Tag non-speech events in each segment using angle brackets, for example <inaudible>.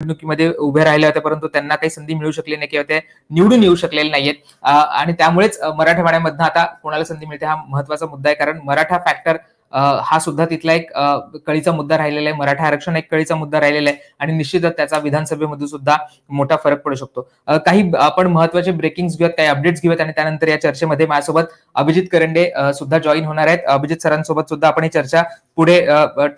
निवडणुकीमध्ये उभे राहिले होते परंतु त्यांना काही संधी मिळू शकली नाही किंवा ते निवडून येऊ शकलेले नाहीयेत. आणि त्यामुळेच मराठवाड्यामधनं आता कोणाला संधी मिळते हा महत्त्वाचा मुद्दा आहे कारण मराठा फॅक्टर हा सुद्धा तिथला एक कळीचा मुद्दा राहिलेला आहे. मराठा आरक्षण एक कळीचा मुद्दा राहिलेला आहे आणि निश्चितच त्याचा विधानसभेमध्ये सुद्धा मोठा फरक पडू शकतो. काही आपण महत्त्वाचे ब्रेकिंग घेऊयात काही अपडेट्स घेऊयात आणि त्यानंतर या चर्चेमध्ये माझ्यासोबत अभिजित करंडे सुद्धा जॉईन होणार आहेत. अभिजित सरांसोबत सुद्धा आपण ही चर्चा पुढे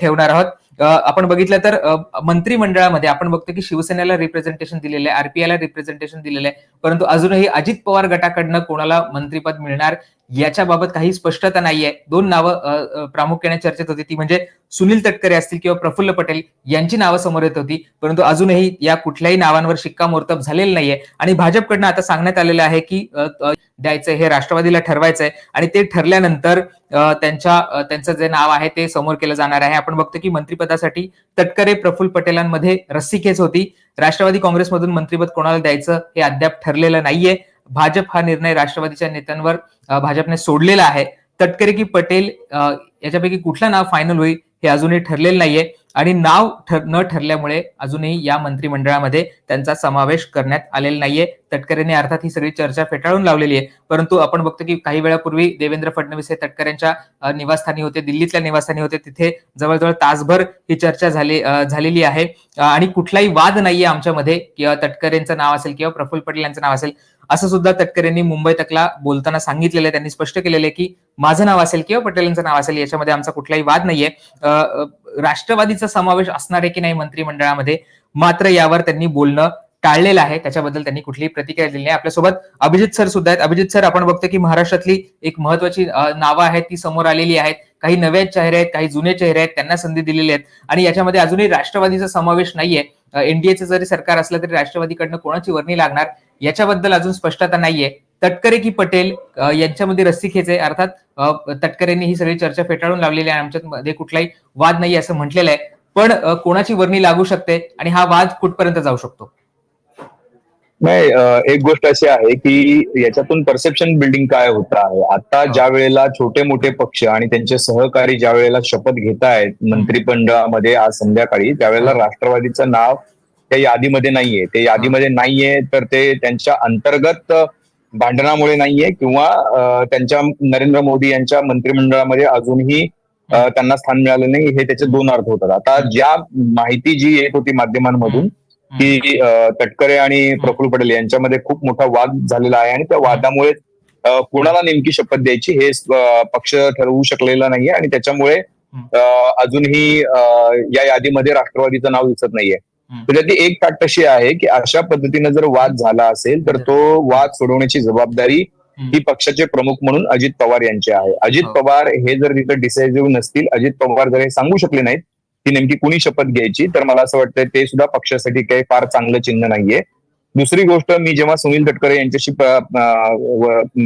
ठेवणार आहोत. आपण बघितलं तर मंत्रिमंडळामध्ये आपण बघतो की शिवसेनेला रिप्रेझेंटेशन दिलेलं आहे आरपीआयला रिप्रेझेंटेशन दिलेलं आहे. परंतु अजूनही अजित पवार गटाकडनं कोणाला मंत्रीपद मिळणार याच्याबाबत काही स्पष्टता नाहीये. दोन नावं प्रामुख्याने चर्चेत होती. ती म्हणजे सुनील तटकरे असतील किंवा प्रफुल्ल पटेल यांची नावं समोर येत होती. परंतु अजूनही या कुठल्याही नावांवर शिक्कामोर्तब झालेलं नाहीये. आणि भाजपकडनं आता सांगण्यात आलेलं आहे की द्यायचं हे राष्ट्रवादीला ठरवायचंय. आणि ते ठरल्यानंतर त्यांच्या त्यांचं जे नाव आहे ते समोर केलं जाणार आहे. आपण बघतो की मंत्रिपदासाठी तटकरे प्रफुल्ल पटेलांमध्ये रस्सीखेच होती. राष्ट्रवादी काँग्रेसमधून मंत्रिपद कोणाला द्यायचं हे अद्याप ठरलेलं नाहीये. भाजप हा निर्णय राष्ट्रवादीच्या नेत्यांवर भाजपने सोडलेला आहे. तटकरे की पटेल याच्यापैकी कुठलं नाव फायनल होईल? हे अजूनही ठरलेलं नाहीये. आणि नाव ठर न ठरल्यामुळे अजूनही या मंत्रिमंडळामध्ये त्यांचा समावेश करण्यात आलेला नाहीये. तटकरेंनी अर्थात ही सगळी चर्चा फेटाळून लावलेली आहे. परंतु आपण बघतो की काही वेळापूर्वी देवेंद्र फडणवीस हे तटकऱ्यांच्या निवासस्थानी होते दिल्लीतल्या निवासस्थानी होते. तिथे जवळजवळ तासभर ही चर्चा झाली झालेली आहे. आणि कुठलाही वाद नाहीये आमच्यामध्ये. किंवा तटकरेंचं नाव असेल किंवा प्रफुल्ल पटेल यांचं नाव असेल. असं सुद्धा तटकरेंनी मुंबई तकला बोलताना सांगितलेलं आहे. त्यांनी स्पष्ट केलेलं आहे की माझं नाव असेल किंवा पटेलांचं नाव असेल याच्यामध्ये आमचा कुठलाही वाद नाहीये. राष्ट्रवादीचा समावेश असणार आहे की नाही मंत्रिमंडळामध्ये मात्र यावर त्यांनी बोलणं टाळलेलं आहे. त्याच्याबद्दल त्यांनी कुठलीही प्रतिक्रिया दिली नाही. आपल्यासोबत अभिजित सर सुद्धा आहेत. अभिजित सर आपण बघतो की महाराष्ट्रातली एक महत्वाची नावं आहेत ती समोर आलेली आहेत. काही नवे चेहरे आहेत काही जुने चेहरे आहेत त्यांना संधी दिलेली आहेत. आणि याच्यामध्ये अजूनही राष्ट्रवादीचा समावेश नाहीये. एनडीएचं जरी सरकार असलं तरी राष्ट्रवादीकडनं कोणाची वर्णी लागणार? याच्याबद्दल अजून स्पष्टता नाहीये. तटकरे की पटेल यांच्यामध्ये रस्सीखेच आहे. अर्थात तटकरेंनी ही सगळी चर्चा फेटाळून लावलेली आहे. आमच्यामध्ये कुठलाही वाद नाही असं म्हटलेलं आहे. पण कोणाची वर्णी लागू शकते आणि हा वाद कुठपर्यंत जाऊ शकतो? नाही एक गोष्ट अशी आहे की याच्यातून परसेप्शन बिल्डिंग काय होत आहे? आता. ज्या वेळेला छोटे मोठे पक्ष आणि त्यांचे सहकारी ज्या वेळेला शपथ घेत आहेत मंत्रिमंडळामध्ये आज संध्याकाळी त्यावेळेला. राष्ट्रवादीचं नाव त्या यादीमध्ये नाहीये. ते यादीमध्ये नाहीये तर ते त्यांच्या अंतर्गत भांडणामुळे नाहीये किंवा त्यांच्या नरेंद्र मोदी यांच्या मंत्रिमंडळामध्ये अजूनही त्यांना स्थान मिळालं नाही. हे त्याचे दोन अर्थ होतात. आता ज्या माहिती जी येत होती माध्यमांमधून की तटकरे आणि प्रफुल्ल पटेल यांच्यामध्ये खूप मोठा वाद झालेला आहे आणि त्या वादामुळे कुणाला नेमकी शपथ द्यायची हे पक्ष ठरवू शकलेला नाहीये आणि त्याच्यामुळे अजूनही या यादीमध्ये राष्ट्रवादीचं नाव दिसत नाहीये. तर त्यातली एक फाट तशी आहे की अशा पद्धतीनं जर वाद झाला असेल तर तो वाद सोडवण्याची जबाबदारी ही पक्षाचे प्रमुख म्हणून अजित पवार यांची आहे. अजित हो. पवार हे जर तिथं डिसायझिव्ह नसतील अजित पवार जर हे सांगू शकले नाहीत की नेमकी कुणी शपथ घ्यायची तर मला असं वाटतं ते सुद्धा पक्षासाठी काही फार चांगलं चिन्ह नाहीये. दुसरी गोष्ट मी जेव्हा सुनील तटकरे यांच्याशी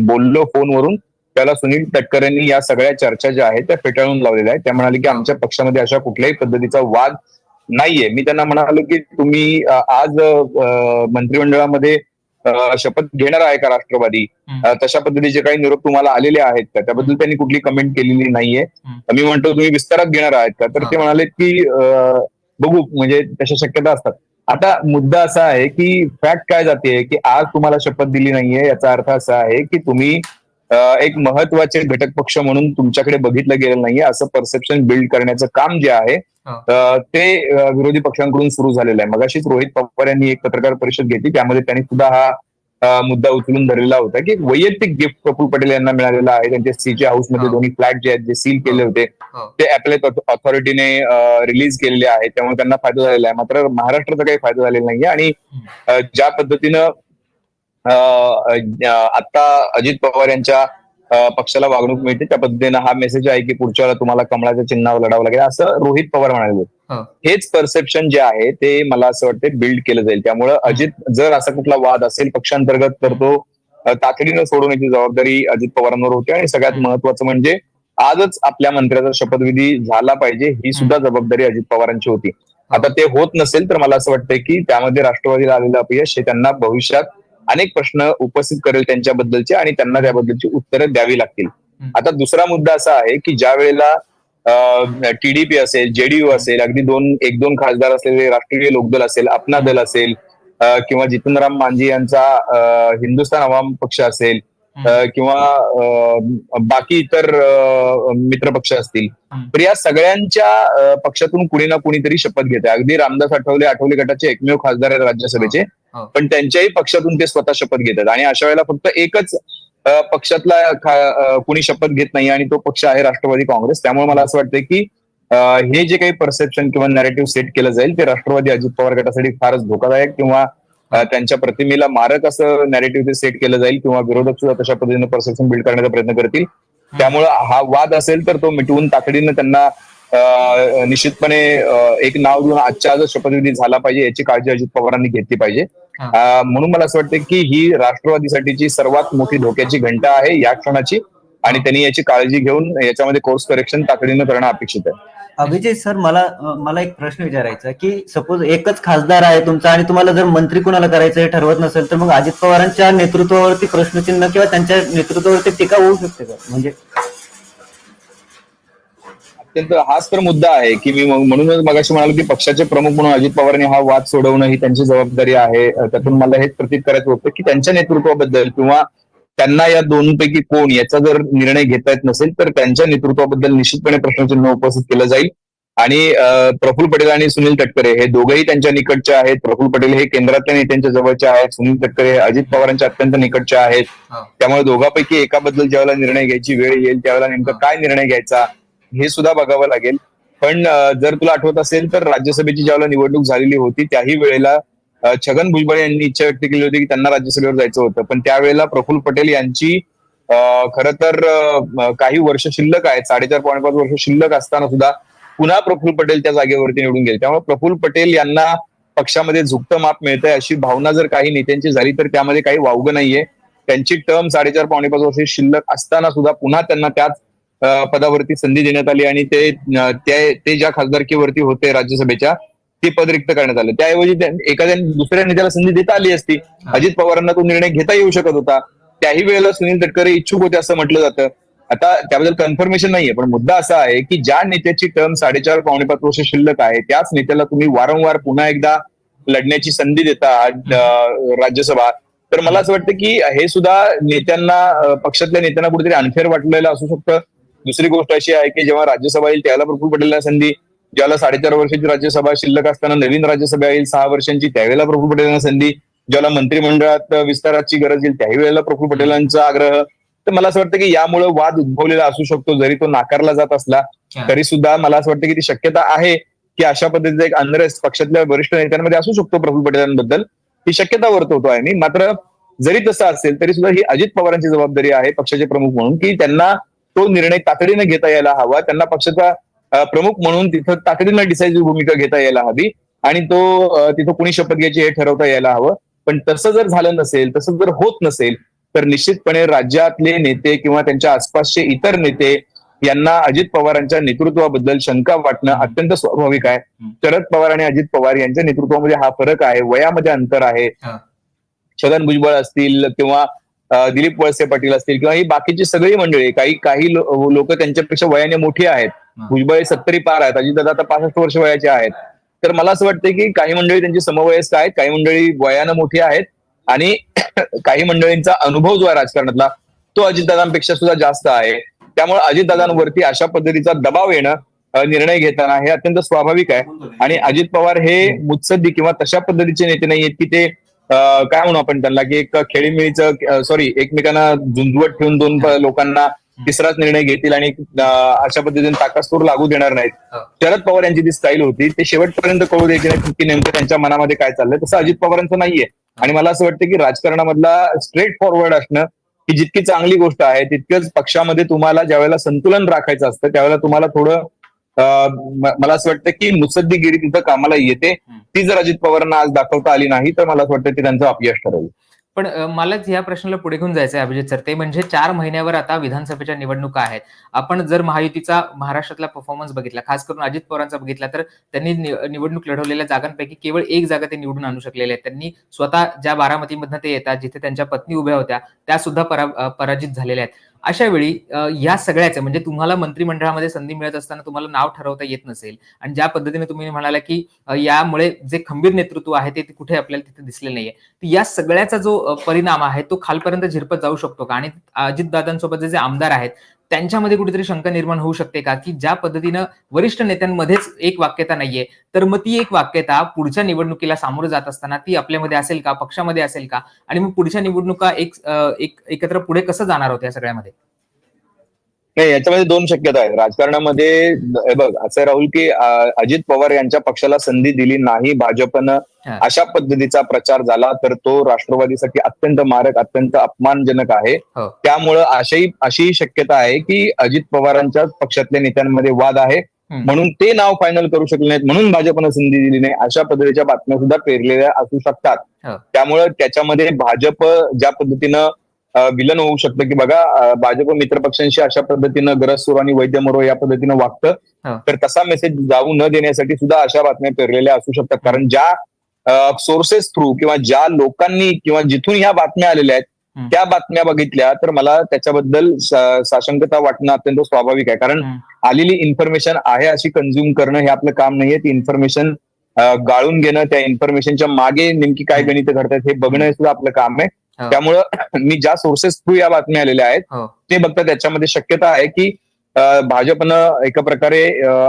बोललो फोनवरून त्याला सुनील तटकरेंनी या सगळ्या चर्चा ज्या आहेत त्या फेटाळून लावलेल्या आहेत. त्या म्हणाले की आमच्या पक्षामध्ये अशा कुठल्याही पद्धतीचा वाद नाहीये. मी त्यांना म्हणालो की तुम्ही आज मंत्रिमंडळामध्ये शपथ घेणार आहे का राष्ट्रवादी? तशा पद्धतीचे काही निरोप तुम्हाला आलेले आहेत का? त्याबद्दल त्यांनी कुठली कमेंट केलेली नाहीये. मी म्हणतो तुम्ही विस्तारात घेणार आहात का? तर ते. म्हणाले की बघू म्हणजे तशा शक्यता असतात. आता मुद्दा असा आहे की फॅक्ट काय जाते की आज तुम्हाला शपथ दिली नाहीये. याचा अर्थ असा आहे की तुम्ही एक महत्त्वाचे घटक पक्ष म्हणून तुमच्याकडे बघितलं गेलं नाहीये. असं परसेप्शन बिल्ड करण्याचं काम जे आहे ते विरोधी पक्षांकडून सुरू झालेलं आहे. मगाशीच रोहित पवार यांनी एक पत्रकार परिषद घेतली. त्यामध्ये त्यांनी सुद्धा हा मुद्दा उचलून धरलेला होता की एक वैयक्तिक गिफ्ट प्रफुल्ल पटेल यांना मिळालेला आहे. त्यांच्या सीचे हाऊसमध्ये. दोन्ही फ्लॅट जे आहेत जे सील केले होते. ते अॅपलेट ऑथॉरिटीने रिलीज केलेले आहेत त्यामुळे त्यांना फायदा झालेला आहे. मात्र महाराष्ट्राचा काही फायदा झालेला नाहीये. आणि ज्या पद्धतीनं आता अजित पवार यांच्या पक्षाला वागणूक मिळते त्या पद्धतीनं हा मेसेज आहे की पुढच्या वेळेला तुम्हाला कमळाच्या चिन्हावर लढावं लागेल. असं रोहित पवार म्हणाले. हेच परसेप्शन जे आहे ते मला असं वाटतं बिल्ड केलं जाईल. त्यामुळं अजित जर असा कुठला वाद असेल पक्षांतर्गत तर तो तातडीनं सोडवण्याची जबाबदारी अजित पवारांवर होती. आणि सगळ्यात महत्वाचं म्हणजे आजच आपल्या मंत्र्याचा शपथविधी झाला पाहिजे ही सुद्धा जबाबदारी अजित पवारांची होती. आता ते होत नसेल तर मला असं वाटतंय की त्यामध्ये राष्ट्रवादीला आलेलं अपयश हे त्यांना भविष्यात अनेक प्रश्न उपस्थित करेल त्यांच्याबद्दलचे आणि त्यांना त्याबद्दलची उत्तरं द्यावी लागतील. आता दुसरा मुद्दा असा आहे की ज्या वेळेला टीडीपी असेल जेडीयू असेल अगदी दोन एक दोन खासदार असलेले राष्ट्रीय लोकदल असेल अपना दल असेल किंवा जितनराम मांझी यांचा हिंदुस्थान आवाम पक्ष असेल किंवा बाकी इतर मित्र पक्ष असतील. तर या सगळ्यांच्या पक्षातून कुणी ना कुणीतरी शपथ घेते अगदी रामदास आठवले आठवले गटाचे एकमेव खासदार आहेत राज्यसभेचे. हो. पण त्यांच्याही पक्षातून ते स्वतः शपथ घेतात. आणि अशा वेळेला फक्त एकच पक्षातला कुणी शपथ घेत नाही आणि तो पक्ष आहे राष्ट्रवादी काँग्रेस. त्यामुळे मला असं वाटतं की हे जे काही परसेप्शन किंवा नॅरेटिव्ह सेट केलं जाईल ते राष्ट्रवादी अजित पवार गटासाठी फारच धोकादायक किंवा त्यांच्या प्रतिमेला मारक असं नॅरेटिव्ह सेट केलं जाईल किंवा विरोधक सुद्धा तशा पद्धतीनं परसेप्शन बिल्ड करण्याचा प्रयत्न करतील. त्यामुळे हा वाद असेल तर तो मिटवून तातडीनं त्यांना निश्चितपणे एक नाव देऊन आजच्या आजच शपथविधी झाला पाहिजे याची काळजी अजित पवारांनी घेतली पाहिजे. म्हणून मला असं वाटतं की ही राष्ट्रवादीसाठीची सर्वात मोठी धोक्याची घंटा आहे या क्षणाची आणि त्यांनी याची काळजी घेऊन याच्यामध्ये कोर्स करेक्शन तातडीनं करणं अपेक्षित आहे. अभिजित सर मला मला एक प्रश्न विचारायचा की सपोज एकच खासदार आहे तुमचा आणि तुम्हाला जर मंत्री कुणाला करायचं हे ठरवत नसेल तर मग अजित पवारांच्या नेतृत्वावरती प्रश्नचिन्ह किंवा त्यांच्या नेतृत्वावरती टीका होऊ शकते का? म्हणजे अत्यंत हाच तर मुद्दा आहे की मी मग- म्हणूनच मगाशी म्हणालो की पक्षाचे प्रमुख म्हणून अजित पवारांनी हा वाद सोडवणं ही त्यांची जबाबदारी आहे. त्यातून मला हेच प्रतीत करायचं होतं की त्यांच्या नेतृत्वाबद्दल किंवा त्यांना या दोनपैकी कोण याचा जर निर्णय घेता येत नसेल तर त्यांच्या नेतृत्वाबद्दल निश्चितपणे प्रश्नचिन्ह उपस्थित केलं जाईल. आणि प्रफुल्ल पटेल आणि सुनील तटकरे हे दोघंही त्यांच्या निकटचे आहेत. प्रफुल्ल पटेल हे केंद्रातल्या नेत्यांच्या जवळचे आहेत. सुनील तटकरे हे अजित पवारांच्या अत्यंत निकटचे आहेत. त्यामुळे दोघांपैकी एकाबद्दल ज्यावेळेला निर्णय घ्यायची वेळ येईल त्यावेळेला नेमकं काय निर्णय घ्यायचा हे सुद्धा बघावं लागेल. पण जर तुला आठवत असेल तर राज्यसभेची ज्यावेळेला निवडणूक झालेली होती त्याही वेळेला छगन भुजबळ यांनी इच्छा व्यक्त केली होती की त्यांना राज्यसभेवर जायचं होतं. पण त्यावेळेला प्रफुल्ल पटेल यांची खर तर काही वर्ष शिल्लक आहेत. साडेचार पावणे पाच वर्ष शिल्लक असताना सुद्धा पुन्हा प्रफुल्ल पटेल त्या जागेवरती निवडून गेले. त्यामुळे प्रफुल्ल पटेल यांना पक्षामध्ये झुकतं माप मिळतंय. अशी भावना जर काही नेत्यांची झाली तर त्यामध्ये काही वावगं नाहीये. त्यांची टर्म साडेचार पावणे पाच वर्ष शिल्लक असताना सुद्धा पुन्हा त्यांना त्याच पदावरती संधी देण्यात आली आणि ते ते ते ज्या खासदारकीवरती होते राज्यसभेच्या ते पद रिक्त करण्यात आलं. त्याऐवजी त्या- एखाद्या दुसऱ्या नेत्याला संधी देता आली असती अजित पवारांना तो निर्णय घेता येऊ शकत होता. त्याही वेळेला सुनील तटकरे इच्छुक होते असं म्हटलं जातं. आता त्याबद्दल कन्फर्मेशन नाहीये पण मुद्दा असा आहे की ज्या नेत्याची टर्म साडेचार पावणे पाच वर्ष शिल्लक आहे त्याच नेत्याला तुम्ही वारंवार पुन्हा एकदा लढण्याची संधी देता राज्यसभा. तर मला असं वाटतं की हे सुद्धा नेत्यांना पक्षातल्या नेत्यांना कुठेतरी अनफेअर वाटलेलं असू शकतं. दुसरी गोष्ट अशी आहे की जेव्हा राज्यसभा येईल त्याला प्रफुल्ल पटेलला संधी ज्याला साडेचार वर्षाची राज्यसभा शिल्लक असताना नवीन राज्यसभा येईल सहा वर्षांची त्यावेळेला प्रफुल्ल पटेलांना संधी ज्याला मंत्रिमंडळात विस्ताराची गरज येईल त्याही वेळेला प्रफुल्ल पटेलांचा आग्रह. तर मला असं वाटतं की यामुळे वाद उद्भवलेला असू शकतो जरी तो नाकारला जात असला. तरी सुद्धा मला असं वाटतं की ती शक्यता आहे की अशा पद्धतीचा एक अनरेस्ट पक्षातल्या वरिष्ठ नेत्यांमध्ये असू शकतो प्रफुल्ल पटेलांबद्दल. ही शक्यता वर्तवतो आहे मी. मात्र जरी तसं असेल तरी सुद्धा ही अजित पवारांची जबाबदारी आहे पक्षाचे प्रमुख म्हणून की त्यांना तो निर्णय तातडीने घेता यायला हवा. त्यांना पक्षाचा प्रमुख म्हणून तिथं तातडीनं डिसायसिव्ह भूमिका घेता यायला हवी. आणि तो तिथं कुणी शपथ घ्यायची हे ठरवता यायला हवं. पण तसं जर झालं नसेल तसं जर होत नसेल तर निश्चितपणे राज्यातले नेते किंवा त्यांच्या आसपासचे इतर नेते यांना अजित पवारांच्या नेतृत्वाबद्दल शंका वाटणं अत्यंत स्वाभाविक आहे. शरद पवार आणि अजित पवार यांच्या नेतृत्वामध्ये हा फरक आहे वयामध्ये अंतर आहे. छगन भुजबळ असतील किंवा दिलीप वळसे पाटील असतील किंवा ही बाकीची सगळी मंडळी काही काही लोक त्यांच्यापेक्षा वयाने मोठी आहेत. भुजबळ सत्तरी पार आहेत. अजितदादा आता पासष्ट वर्ष वयाचे आहेत. तर मला असं वाटतं की काही मंडळी त्यांची समवयस्क आहेत काही मंडळी वयानं मोठी आहेत आणि <clears throat> काही मंडळींचा अनुभव जो आहे राजकारणातला तो अजितदादांपेक्षा सुद्धा जास्त आहे. त्यामुळे अजितदादांवरती अशा पद्धतीचा दबाव येणं निर्णय घेताना हे अत्यंत स्वाभाविक आहे. आणि अजित पवार हे मुत्सद्दी किंवा तशा पद्धतीचे नेते नाही आहेत की ते काय म्हणू आपण त्यांना की एक खेळीमेळीचं सॉरी एकमेकांना झुंजवत ठेवून दोन लोकांना तिसराच निर्णय घेतील आणि अशा पद्धतीने ताकास्तूर लागू देणार नाहीत. शरद पवार यांची ती स्टाईल होती ते शेवटपर्यंत कळू द्यायचे नाही की नेमकं त्यांच्या मनामध्ये काय चाललंय. तसं अजित पवारांचं नाहीये. आणि मला असं वाटतं की राजकारणामधला स्ट्रेट फॉरवर्ड असणं ही जितकी चांगली गोष्ट आहे तितकंच पक्षामध्ये तुम्हाला ज्यावेळेला संतुलन राखायचं असतं त्यावेळेला तुम्हाला थोडं मला असं वाटतं की मुसद्दीगिरी तिथं कामाला येते. ती जर अजित पवारांना आज दाखवता आली नाही तर मला असं वाटतं की त्यांचं अपयश ठरेल. पण मलाच या प्रश्नाला पुढे घेऊन जायचं आहे अभिजित सर. ते म्हणजे चार महिन्यावर आता विधानसभेच्या निवडणुका आहेत. आपण जर महायुतीचा महाराष्ट्रातला परफॉर्मन्स बघितला खास करून अजित पवारांचा बघितला तर त्यांनी निवडणूक लढवलेल्या जागांपैकी केवळ एक जागा ते निवडून आणू शकलेले आहेत. त्यांनी स्वतः ज्या बारामतीमधनं ते येतात जिथे त्यांच्या पत्नी उभ्या होत्या त्या सुद्धा पराजित झालेल्या आहेत. अशा वेळी या सगळ्याचं म्हणजे तुम्हाला मंत्रिमंडळामध्ये संधी मिळत असताना तुम्हाला नाव ठरवता येत नसेल आणि ज्या पद्धतीने तुम्ही म्हणाला की यामुळे जे खंबीर नेतृत्व आहे ते कुठे आपल्याला तिथे दिसले नाहीये तर या सगळ्याचा जो परिणाम आहे तो खालपर्यंत झिरपत जाऊ शकतो का? आणि अजितदादांसोबत जे आमदार आहेत त्यांच्यामध्ये कुठेतरी शंका निर्माण होऊ शकते का? की ज्या पद्धतीनं वरिष्ठ नेत्यांमध्येच एक वाक्यता नाहीये तर मग ती एक वाक्यता पुढच्या निवडणुकीला सामोरं जात असताना ती आपल्यामध्ये असेल का? पक्षामध्ये असेल का? आणि मग पुढच्या निवडणुका एक एक एकत्र पुढे कसं जाणार होत्या सगळ्यामध्ये? नाही याच्यामध्ये दोन शक्यता आहेत राजकारणामध्ये बघ असं राहुल की अजित पवार यांच्या पक्षाला संधी दिली नाही भाजपनं. अशा पद्धतीचा प्रचार झाला तर तो राष्ट्रवादीसाठी अत्यंत मारक अत्यंत अपमानजनक आहे हो. त्यामुळं अशी अशी शक्यता आहे की अजित पवारांच्या पक्षातल्या नेत्यांमध्ये वाद आहे. म्हणून ते नाव फायनल करू शकले नाहीत म्हणून भाजपनं संधी दिली नाही अशा पद्धतीच्या बातम्या सुद्धा पेरलेल्या असू शकतात हो. त्यामुळं त्याच्यामध्ये भाजप ज्या पद्धतीनं विलन होऊ शकतं की बघा भाजप मित्रपक्षांशी अशा पद्धतीनं गरजसूर आणि वैद्य मरो या पद्धतीनं. वागतं तर तसा मेसेज जाऊ न देण्यासाठी सुद्धा अशा बातम्या पेरलेल्या असू शकतात कारण ज्या सोर्सेस थ्रू किंवा ज्या लोकांनी किंवा जिथून ह्या बातम्या आलेल्या आहेत. त्या बातम्या बघितल्या तर मला त्याच्याबद्दल साशंकता वाटणं अत्यंत स्वाभाविक आहे कारण. आलेली इन्फॉर्मेशन आहे अशी कन्झ्युम करणं हे आपलं काम नाहीये ती इन्फॉर्मेशन गाळून घेणं त्या इन्फॉर्मेशनच्या मागे नेमकी काय गणित घडतात हे बघणं हे सुद्धा आपलं काम आहे. त्यामुळं मी ज्या सोर्सेस थ्रू या बातम्या आलेल्या आहेत हो. ते बघता त्याच्यामध्ये शक्यता आहे की भाजपनं एका प्रकारे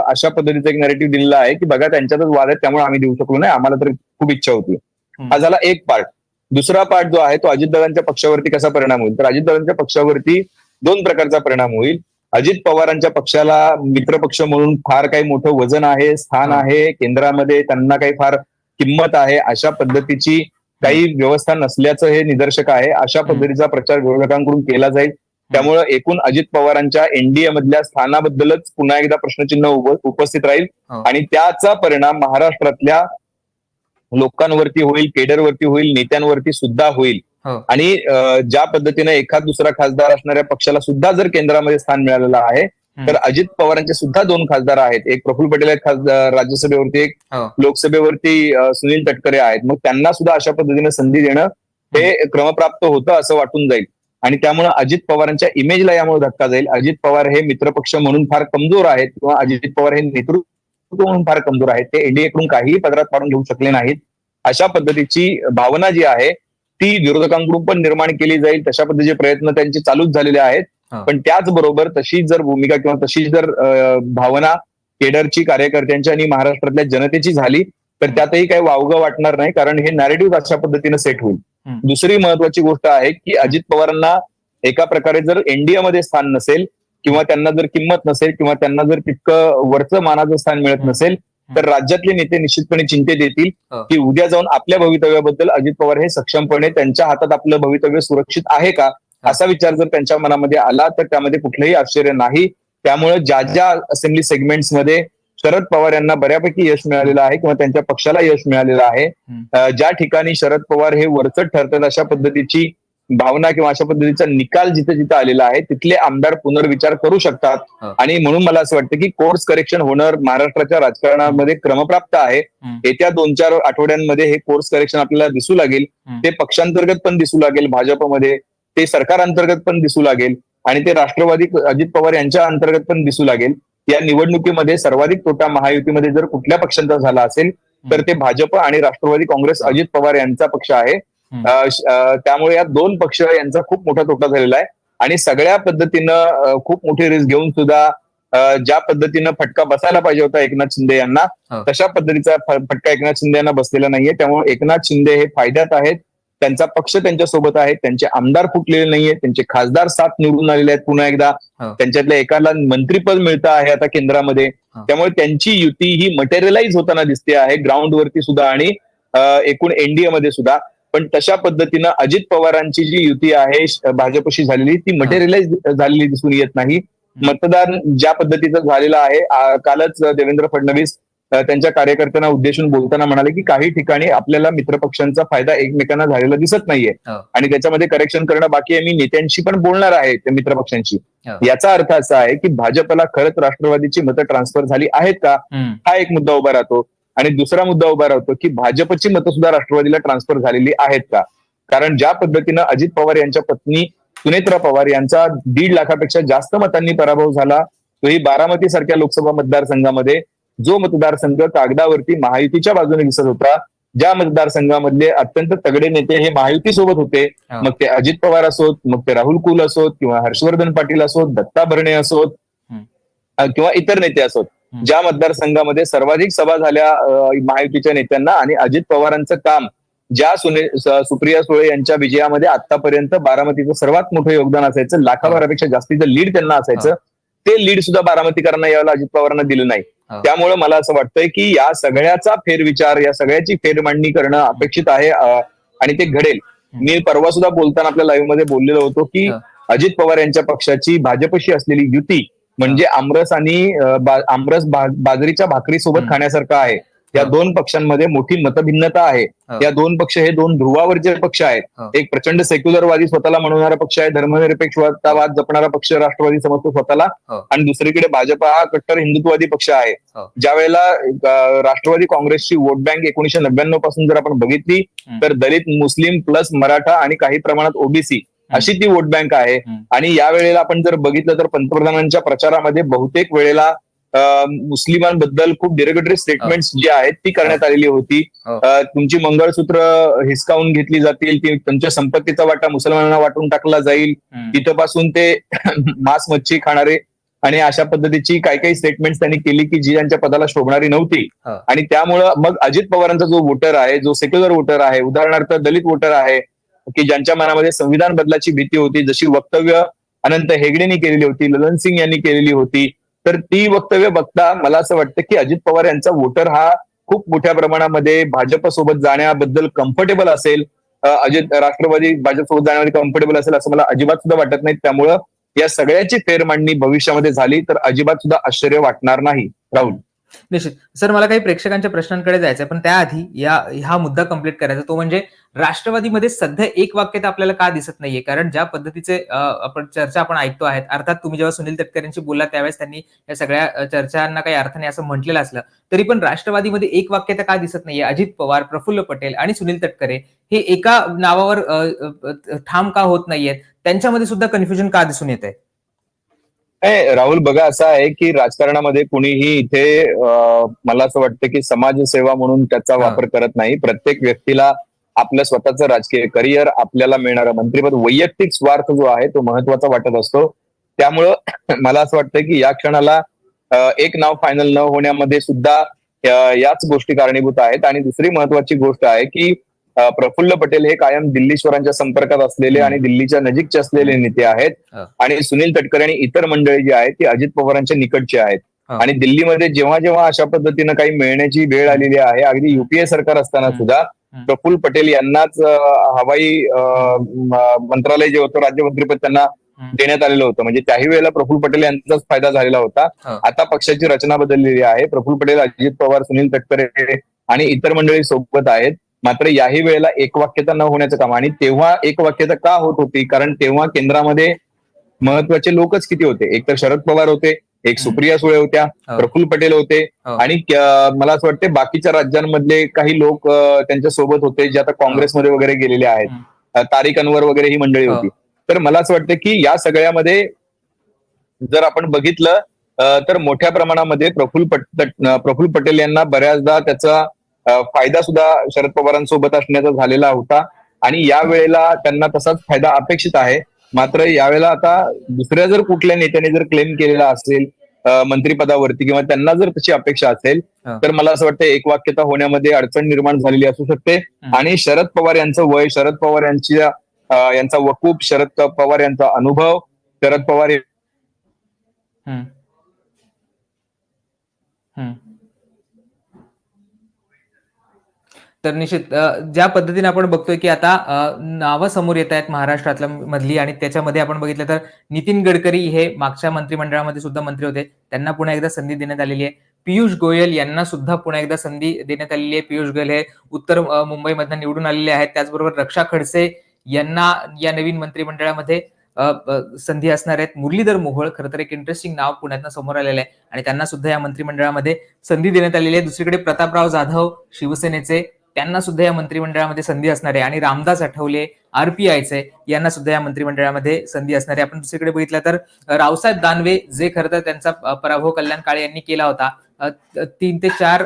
अशा पद्धतीचं एक नरेटिव्ह दिलेला आहे की बघा त्यांच्यातच वाद आहेत त्यामुळे आम्ही देऊ शकलो नाही. आम्हाला तर खूप इच्छा होती. हा झाला एक पार्ट दुसरा पार्ट जो आहे तो अजितदादांच्या पक्षावरती कसा परिणाम होईल? तर अजितदादांच्या पक्षावरती दोन प्रकारचा परिणाम होईल. अजित पवारांच्या पक्षाला मित्रपक्ष म्हणून फार काही मोठं वजन आहे स्थान हा. आहे. केंद्रामध्ये त्यांना काही फार किंमत आहे. अशा पद्धतीची काही व्यवस्था नसल्याचं हे निदर्शक आहे. अशा पद्धतीचा प्रचार विरोधकांकडून केला जाईल. त्यामुळे एकूण अजित पवारांच्या एनडीए मधल्या स्थानाबद्दलच पुन्हा एकदा प्रश्नचिन्ह उभ- उपस्थित राहील. हो. आणि त्याचा परिणाम महाराष्ट्रातल्या लोकांवरती होईल केडरवरती होईल नेत्यांवरती सुद्धा होईल. हो. आणि ज्या पद्धतीने एखाद दुसरा खासदार असणाऱ्या पक्षाला सुद्धा जर केंद्रामध्ये स्थान मिळालेलं आहे तर अजित पवारांचे सुद्धा दोन खासदार आहेत. एक प्रफुल्ल पटेल आहेत खासदार राज्यसभेवरती एक हो. लोकसभेवरती सुनील तटकरे आहेत. मग त्यांना सुद्धा अशा पद्धतीने संधी देणं हे क्रमप्राप्त होतं असं वाटून जाईल. आणि त्यामुळे अजित पवारांच्या इमेजला यामुळे धक्का जाईल. अजित पवार हे मित्रपक्ष म्हणून फार कमजोर आहेत किंवा अजित पवार हे नेतृत्व म्हणून फार कमजोर आहेत. ते एनडीए कडून काहीही पदरात पाडून घेऊ शकले नाहीत. अशा पद्धतीची भावना जी आहे ती विरोधकांकडून पण निर्माण केली जाईल. तशा पद्धतीचे प्रयत्न त्यांचे चालूच झालेले आहेत. पण त्याचबरोबर तशी जर भूमिका किंवा तशी जर भावना केडरची कार्यकर्त्यांची आणि महाराष्ट्रातल्या जनतेची झाली तर त्यातही काही वावगं वाटणार नाही कारण हे नॅरेटिव्ह अशा पद्धतीनं सेट होईल. दुसरी महत्वाची गोष्ट आहे की अजित पवारांना एका प्रकारे जर एनडीए मध्ये स्थान नसेल किंवा त्यांना जर किंमत नसेल किंवा त्यांना जर तितकं वरचं मानाचं स्थान मिळत. नसेल तर राज्यातले नेते निश्चितपणे चिंतेत येतील हो. की उद्या जाऊन आपल्या भवितव्याबद्दल अजित पवार हे सक्षमपणे त्यांच्या हातात आपलं भवितव्य सुरक्षित आहे का? असा विचार जर त्यांच्या मनामध्ये आला तर त्यामध्ये कुठलंही आश्चर्य नाही. त्यामुळे ज्या ज्या असेंब्ली सेगमेंट्समध्ये शरद पवार यांना बऱ्यापैकी यश मिळालेलं आहे किंवा त्यांच्या पक्षाला यश मिळालेलं आहे ज्या ठिकाणी शरद पवार हे वरचढ ठरतात अशा पद्धतीची भावना किंवा अशा पद्धतीचा निकाल जिथे जिथे आलेला आहे तिथले आमदार पुनर्विचार करू शकतात. आणि म्हणून मला असं वाटतं की कोर्स करेक्शन होणार महाराष्ट्राच्या राजकारणामध्ये क्रमप्राप्त आहे. येत्या दोन चार आठवड्यांमध्ये हे कोर्स करेक्शन आपल्याला दिसू लागेल. ते पक्षांतर्गत पण दिसू लागेल भाजपमध्ये. ते सरकार अंतर्गत पण दिसू लागेल आणि ते राष्ट्रवादी अजित पवार यांच्या अंतर्गत पण दिसू लागेल. या निवडणुकीमध्ये सर्वाधिक तोटा महायुतीमध्ये जर कुठल्या पक्षांचा झाला असेल तर ते भाजप आणि राष्ट्रवादी काँग्रेस अजित पवार यांचा पक्ष आहे. त्यामुळे या दोन पक्ष यांचा खूप मोठा तोटा झालेला आहे. आणि सगळ्या पद्धतीनं खूप मोठी रिस्क घेऊन सुद्धा ज्या पद्धतीनं फटका बसायला पाहिजे होता एकनाथ शिंदे यांना हो. तशा पद्धतीचा फटका एकनाथ शिंदे यांना बसलेला नाहीये. त्यामुळे एकनाथ शिंदे हे फायद्यात आहेत. त्यांचा पक्ष त्यांच्यासोबत आहे त्यांचे आमदार फुटलेले नाहीये त्यांचे खासदार साथ निवडून आलेले आहेत पुन्हा एकदा. हो. त्यांच्यातल्या एकाला मंत्रीपद मिळतं आहे आता केंद्रामध्ये. हो. त्यामुळे त्यांची युती ही मटेरियलाइज होताना दिसते आहे ग्राउंड वरती सुद्धा आणि एकूण एनडीए मध्ये सुद्धा. पण तशा पद्धतीनं अजित पवारांची जी युती आहे भाजपशी झालेली ती मटेरियलाइज झालेली दिसून येत नाही. मतदान ज्या पद्धतीचं झालेलं आहे कालच देवेंद्र फडणवीस त्यांच्या कार्यकर्त्यांना उद्देशून बोलताना म्हणाले की काही ठिकाणी आपल्याला मित्रपक्षांचा फायदा एकमेकांना झालेला दिसत नाहीये हो. आणि त्याच्यामध्ये करेक्शन करणं बाकी आहे मी नेत्यांशी पण बोलणार आहे त्या मित्रपक्षांशी हो. याचा अर्थ असा आहे की भाजपला खरंच राष्ट्रवादीची मतं ट्रान्सफर झाली आहेत का. हा एक मुद्दा उभा राहतो आणि दुसरा मुद्दा उभा राहतो की भाजपची मतं सुद्धा राष्ट्रवादीला ट्रान्सफर झालेली आहेत का कारण ज्या पद्धतीनं अजित पवार यांच्या पत्नी सुनेत्रा पवार यांचा दीड लाखापेक्षा जास्त मतांनी पराभव झाला तोही बारामती सारख्या लोकसभा मतदारसंघामध्ये जो मतदारसंघ कागदावरती महायुतीच्या बाजूने दिसत होता ज्या मतदारसंघामधले अत्यंत तगडे नेते हे महायुती सोबत होते. मग ते अजित पवार असोत मग ते राहुल कुल असोत किंवा हर्षवर्धन पाटील असोत दत्ता भरणे असोत किंवा इतर नेते असोत. ज्या मतदारसंघामध्ये सर्वाधिक सभा झाल्या महायुतीच्या नेत्यांना आणि अजित पवारांचं काम ज्या सुने सुप्रिया सुळे यांच्या विजयामध्ये आतापर्यंत बारामतीचं सर्वात मोठं योगदान असायचं लाखाभरापेक्षा जास्तीचं लीड त्यांना असायचं ते लीड सुद्धा बारामतीकरांना यावेळेला अजित पवारांना दिलं नाही. त्यामुळे मला असं वाटतंय की या सगळ्याचा फेरविचार या सगळ्याची फेरमांडणी करणं अपेक्षित आहे आणि ते घडेल. मी परवा सुद्धा बोलताना आपल्या लाईव्हमध्ये बोललेलो होतो की हा. अजित पवार यांच्या पक्षाची भाजपशी असलेली युती म्हणजे आमरस आणि आमरस बाजरीच्या भाकरी सोबत. खाण्यासारखं आहे. या. दोन पक्षांमध्ये मोठी मतभिन्नता आहे. या दोन पक्ष हे दोन ध्रुवावरचे पक्ष आहेत. एक प्रचंड सेक्युलरवादी स्वतःला म्हणणारा पक्ष आहे धर्मनिरपेक्षवाद जपणारा पक्ष राष्ट्रवादी समजतो स्वतःला. आणि दुसरीकडे भाजपा हा कट्टर हिंदुत्ववादी पक्ष आहे. ज्या वेळेला राष्ट्रवादी काँग्रेसची वोट बँक एकोणीशे नव्याण्णवपासून जर आपण बघितली. तर दलित मुस्लिम प्लस मराठा आणि काही प्रमाणात ओबीसी अशी ती वोट बँक आहे. आणि या वेळेला आपण जर बघितलं तर पंतप्रधानांच्या प्रचारामध्ये बहुतेक वेळेला मुस्लिमांबद्दल खूप डिरेगटरी स्टेटमेंट्स जी आहेत ती करण्यात आलेली होती हो. तुमची मंगळसूत्र हिसकावून घेतली जातील ती तुमच्या संपत्तीचा वाटा मुसलमानांना वाटून टाकला जाईल. तिथपासून ते <clears throat> मांस मच्छी खाणारे आणि अशा पद्धतीची काही काही स्टेटमेंट्स त्यांनी केली की जी त्यांच्या पदाला शोभणारी नव्हती हा. आणि त्यामुळं मग अजित पवारांचा जो वोटर आहे जो सेक्युलर वोटर आहे उदाहरणार्थ दलित वोटर आहे की ज्यांच्या मनामध्ये संविधान बदलाची भीती होती जशी वक्तव्य अनंत हेगडेंनी केलेली होती ललन सिंग यांनी केलेली होती तर ती वक्तव्य बघता मला असं वाटतं की अजित पवार यांचा वोटर हा खूप मोठ्या प्रमाणामध्ये भाजपसोबत जाण्याबद्दल कम्फर्टेबल असेल. अजित राष्ट्रवादी भाजप सोबत जाण्यामध्ये कम्फर्टेबल असेल असं मला अजिबात सुद्धा वाटत नाही. त्यामुळं या सगळ्याची फेरमांडणी भविष्यामध्ये झाली तर अजिबात सुद्धा आश्चर्य वाटणार नाही. राहुल. निश्चित. सर मला काही प्रेक्षकांच्या प्रश्नांकडे जायचंय पण त्याआधी या हा मुद्दा कंप्लीट करायचा. तो म्हणजे राष्ट्रवादीमध्ये सध्या एक वाक्यता आपल्याला का दिसत नाहीये? कारण ज्या पद्धतीचे आपण चर्चा आपण ऐकतो आहेत अर्थात तुम्ही जेव्हा सुनील तटकरेंशी बोलला त्यावेळेस त्यांनी या सगळ्या चर्चांना काही अर्थ नाही असं म्हटलेलं असलं तरी पण राष्ट्रवादीमध्ये एक वाक्यता का दिसत नाहीये? अजित पवार प्रफुल्ल पटेल आणि सुनील तटकरे हे एका नावावर ठाम का होत नाहीयेत? त्यांच्यामध्ये सुद्धा कन्फ्युजन का दिसून येत आहे नाही, राहुल बघा असं आहे की राजकारणामध्ये कुणीही इथे मला असं वाटतं की समाजसेवा म्हणून त्याचा. वापर करत नाही. प्रत्येक व्यक्तीला आपलं स्वतःचं राजकीय करिअर आपल्याला मिळणारं मंत्रिपद वैयक्तिक स्वार्थ जो आहे तो महत्त्वाचा वाटत असतो. त्यामुळं <clears throat> मला असं वाटतं की या क्षणाला एक नाव फायनल न होण्यामध्ये सुद्धा याच गोष्टी कारणीभूत आहेत. आणि दुसरी महत्वाची गोष्ट आहे की प्रफुल्ल पटेल हे कायम दिल्लीश्वरांच्या संपर्कात असलेले आणि दिल्लीच्या नजीकचे असलेले नेते आहेत. आणि सुनील तटकरे आणि इतर मंडळी जी आहेत ती अजित पवारांच्या निकटची आहेत. आणि दिल्लीमध्ये जेव्हा जेव्हा अशा पद्धतीनं काही मिळण्याची वेळ आलेली आहे अगदी युपीए सरकार असताना. सुद्धा. प्रफुल्ल पटेल यांनाच हवाई मंत्रालय जे होतं राज्यमंत्रीपद त्यांना. देण्यात आलेलं होतं म्हणजे त्याही वेळेला प्रफुल्ल पटेल यांचाच फायदा झालेला होता. आता पक्षाची रचना बदललेली आहे प्रफुल्ल पटेल अजित पवार सुनील तटकरे आणि इतर मंडळी सोबत आहेत मात्र याही वेळेला एकवाक्यता न होण्याचं काम. आणि तेव्हा एकवाक्यता का होत होती? कारण तेव्हा केंद्रामध्ये महत्त्वाचे लोकच किती होते? एक तर शरद पवार होते एक सुप्रिया सुळे होत्या हो. प्रफुल्ल पटेल होते हो. आणि मला असं वाटतं बाकीच्या राज्यांमधले काही लोक त्यांच्यासोबत होते जे आता काँग्रेसमध्ये वगैरे गेलेले आहेत. तारिक अनवर वगैरे ही मंडळी हो. होती. तर मला असं वाटतं की या सगळ्यामध्ये जर आपण बघितलं तर मोठ्या प्रमाणामध्ये प्रफुल्ल पट प्रफुल्ल पटेल यांना बऱ्याचदा त्याचा फायदा सुद्धा शरद पवारांसोबत असण्याचा झालेला होता. आणि या वेळेला त्यांना तसाच फायदा अपेक्षित आहे. मात्र यावेळेला आता दुसऱ्या जर कुठल्या नेत्याने जर क्लेम केलेला असेल मंत्रिपदावरती किंवा त्यांना जर तशी अपेक्षा असेल. तर मला असं वाटतं एक वाक्यता होण्यामध्ये अडचण निर्माण झालेली असू शकते. हम्म. आणि शरद पवार यांचं वय शरद पवार यांच्या अं, यांचा वकूप शरद पवार यांचा अनुभव शरद पवार तर निश्चित ज्या पद्धतीने आपण बघतोय की आता नावं समोर येत आहेत महाराष्ट्रातल्या मधली आणि त्याच्यामध्ये आपण बघितलं तर नितीन गडकरी हे मागच्या मंत्रिमंडळामध्ये सुद्धा मंत्री होते. त्यांना पुन्हा एकदा संधी देण्यात आलेली आहे. पियुष गोयल यांना सुद्धा पुन्हा एकदा संधी देण्यात आलेली आहे. पियुष गोयल हे उत्तर मुंबईमधनं निवडून आलेले आहेत. त्याचबरोबर रक्षा खडसे यांना या नवीन मंत्रिमंडळामध्ये संधी असणार आहेत. मुरलीधर मोहोळ खरं तर एक इंटरेस्टिंग नाव पुण्यातनं समोर आलेलं आहे. आणि त्यांना सुद्धा या मंत्रिमंडळामध्ये संधी देण्यात आलेली आहे. दुसरीकडे प्रतापराव जाधव शिवसेनेचे त्यांना सुद्धा या मंत्रिमंडळामध्ये संधी असणार आहे. आणि रामदास आठवले आरपीआयचे यांना सुद्धा या मंत्रिमंडळामध्ये संधी असणार आहे. आपण दुसरीकडे बघितलं तर रावसाहेब दानवे जे खरं तर त्यांचा पराभव कल्याण काळे यांनी केला होता. तीन ते चार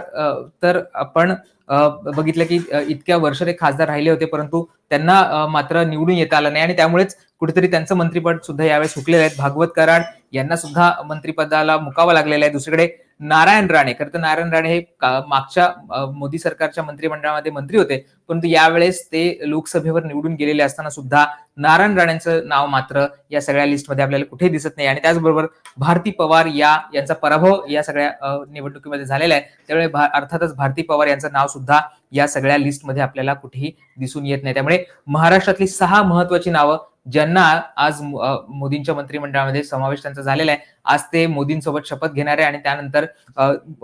तर आपण बघितलं की इतक्या वर्ष ते खासदार राहिले होते परंतु त्यांना मात्र निवडून येता आलं नाही. आणि त्यामुळेच कुठेतरी त्यांचं मंत्रिपद सुद्धा यावेळेस हुकलेलं आहे. भागवत कराड यांना सुद्धा मंत्रिपदाला मुकावं लागलेलं आहे. दुसरीकडे नारायण राणे. खरं तर नारायण राणे हे मागच्या मोदी सरकारच्या मंत्रिमंडळामध्ये मंत्री होते. परंतु यावेळेस ते लोकसभेवर निवडून गेलेले असताना सुद्धा नारायण राणेंचं नाव मात्र या सगळ्या लिस्टमध्ये आपल्याला कुठेही दिसत नाही. आणि त्याचबरोबर भारती पवार या यांचा पराभव या सगळ्या निवडणुकीमध्ये झालेला आहे. त्यामुळे भा- अर्थातच भारती पवार यांचं नाव सुद्धा या सगळ्या लिस्टमध्ये आपल्याला कुठेही दिसून येत नाही. त्यामुळे महाराष्ट्रातली सहा महत्वाची नावं ज्यांना आज मोदींच्या मंत्रिमंडळामध्ये समावेश त्यांचा झालेला आहे. आज ते मोदींसोबत शपथ घेणार आहे आणि त्यानंतर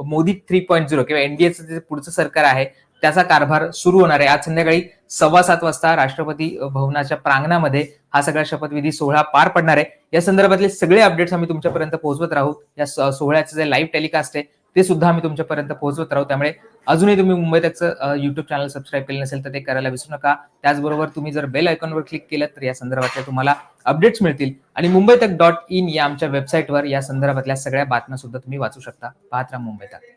मोदी थ्री पॉईंट झिरो किंवा एनडीएचं जे पुढचं सरकार आहे त्याचा कारभार सुरू होणार आहे. आज संध्याकाळी सव्वा सात वाजता राष्ट्रपती भवनाच्या प्रांगणामध्ये हा सगळा शपथविधी सोहळा पार पडणार आहे. या संदर्भातले सगळे अपडेट्स आम्ही तुमच्यापर्यंत पोहोचवत राहू. या सोहळ्याचं जे लाईव्ह टेलिकास्ट आहे ते सुद्धा आम्ही तुमच्यापर्यंत पोहोचवत राहू. त्यामुळे अजूनही तुम्ही मुंबई तकचं युट्यूब चॅनल सबस्क्राईब केलं नसेल तर ते करायला विसरू नका. त्याचबरोबर तुम्ही जर बेल आयकॉनवर क्लिक केलं तर या संदर्भातल्या तुम्हाला अपडेट्स मिळतील. आणि मुंबई तक डॉट इन या आमच्या वेबसाईटवर या संदर्भातल्या सगळ्या बातम्या सुद्धा तुम्ही वाचू शकता. पाहत राहा मुंबई तक